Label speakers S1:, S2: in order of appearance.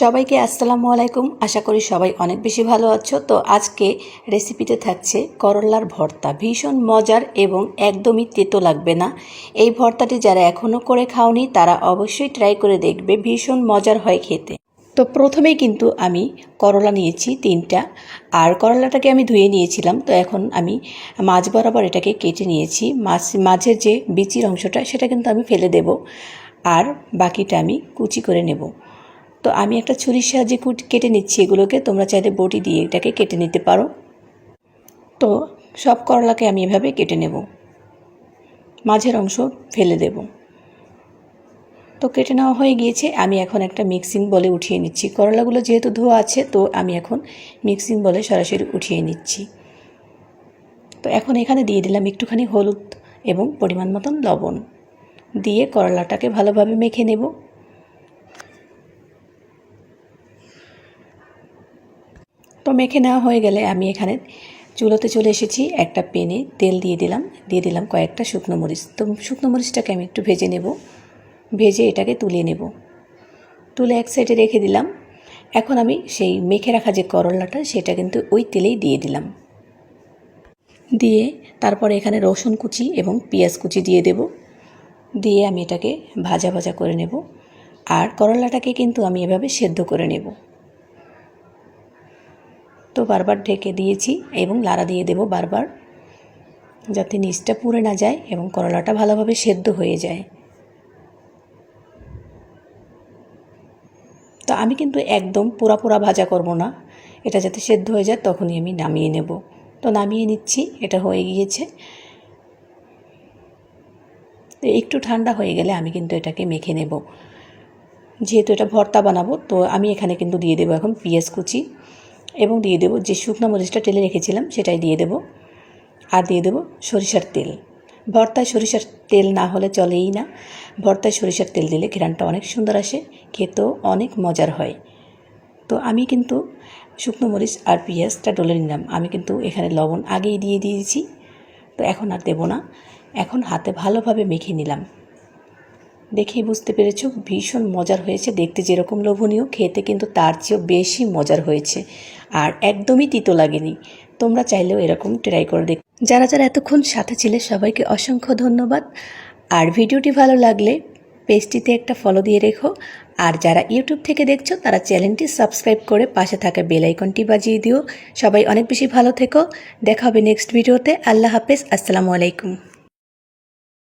S1: সবাইকে আসসালামু আলাইকুম। আশা করি সবাই অনেক বেশি ভালো আছো। তো আজকে রেসিপিতে থাকছে করলার ভর্তা। ভীষণ মজার এবং একদমই তেতো লাগবে না। এই ভর্তাটি যারা এখনও করে খাওনি, তারা অবশ্যই ট্রাই করে দেখবে। ভীষণ মজার হয় খেতে। তো প্রথমেই কিন্তু আমি করলা নিয়েছি তিনটা। আর করলাটাকে আমি ধুয়ে নিয়েছিলাম। তো এখন আমি মাছ বরাবর এটাকে কেটে নিয়েছি। মাছ মাঝের যে বিচির অংশটা, সেটা কিন্তু আমি ফেলে দেব। আর বাকিটা আমি কুচি করে নেব। তো আমি একটা ছুরির সাহায্যে কুট কেটে নিচ্ছি এগুলোকে। তোমরা চাইলে বটি দিয়ে এটাকে কেটে নিতে পারো। তো সব করলাকে আমি এভাবে কেটে নেব। মাঝের অংশ ফেলে দেব। তো কেটে নেওয়া হয়ে গিয়েছে। আমি এখন একটা মিক্সিং বলে উঠিয়ে নিচ্ছি। করলাগুলো যেহেতু ধোয়া আছে, তো আমি এখন মিক্সিং বলে সরাসরি উঠিয়ে নিচ্ছি। তো এখন এখানে দিয়ে দিলাম একটুখানি হলুদ এবং পরিমাণ মতন লবণ। দিয়ে করলাটাকে ভালোভাবে মেখে নেব। তো মেখে নেওয়া হয়ে গেলে আমি এখানে চুলোতে চলে এসেছি, একটা পেনে তেল দিয়ে দিলাম দিয়ে দিলাম কয়েকটা শুকনো মরিচ। তো শুকনো মরিচটাকে আমি একটু ভেজে নেব, ভেজে এটাকে তুলে নেব। তুলে এক সাইডে রেখে দিলাম। এখন আমি সেই মেখে রাখা যে করলাটা, সেটা কিন্তু ওই তেলেই দিয়ে দিলাম। দিয়ে তারপরে এখানে রসুন কুচি এবং পেঁয়াজ কুচি দিয়ে দেব। দিয়ে আমি এটাকে ভাজা ভাজা করে নেব। আর করলাটাকে কিন্তু আমি এভাবে সেদ্ধ করে নেব। তো বারবার ঢেকে দিয়েছি এবং লাড়া দিয়ে দেব বারবার, যাতে নিচটা পুড়ে না যায় এবং করলাটা ভালোভাবে সেদ্ধ হয়ে যায়। তো আমি কিন্তু একদম পুরা পুরা ভাজা করব না, এটা যাতে সেদ্ধ হয়ে যায় তখনই আমি নামিয়ে নেব। তো নামিয়ে নিচ্ছি, এটা হয়ে গিয়েছে। একটু ঠান্ডা হয়ে গেলে আমি কিন্তু এটাকে মেখে নেব। যেহেতু এটা ভর্তা বানাবো, তো আমি এখানে কিন্তু দিয়ে দেবো এখন পেঁয়াজ কুচি। এবং দিয়ে দেবো যে শুকনো মরিচটা টেলে রেখেছিলাম সেটাই দিয়ে দেবো। আর দিয়ে দেবো সরিষার তেল। ভর্তায় সরিষার তেল না হলে চলেই না। ভর্তায় সরিষার তেল দিলে ঘেরানটা অনেক সুন্দর আসে, খেতেও অনেক মজার হয়। তো আমি কিন্তু শুকনো মরিচ আর পেঁয়াজটা ডলে নিলাম। আমি কিন্তু এখানে লবণ আগেই দিয়ে দিয়েছি। তো এখন আর দেবো না। এখন হাতে ভালোভাবে মেখে নিলাম। দেখেই বুঝতে পেরেছ, ভীষণ মজার হয়েছে। দেখতে যেরকম লোভনীয়, খেতে কিন্তু তার চেয়েও বেশি মজার হয়েছে। আর একদমই তিতো লাগেনি। তোমরা চাইলেও এরকম ট্রাই করে দেখ। যারা যারা এতক্ষণ সাথে ছিলে, সবাইকে অসংখ্য ধন্যবাদ। আর ভিডিওটি ভালো লাগলে পেজটিতে একটা ফলো দিয়ে রেখো। আর যারা ইউটিউব থেকে দেখছ, তারা চ্যানেলটি সাবস্ক্রাইব করে পাশে থাকা বেল আইকনটি বাজিয়ে দিও। সবাই অনেক বেশি ভালো থেকো। দেখা হবে নেক্সট ভিডিওতে আল্লাহ হাফেজ। আসসালামু আলাইকুম।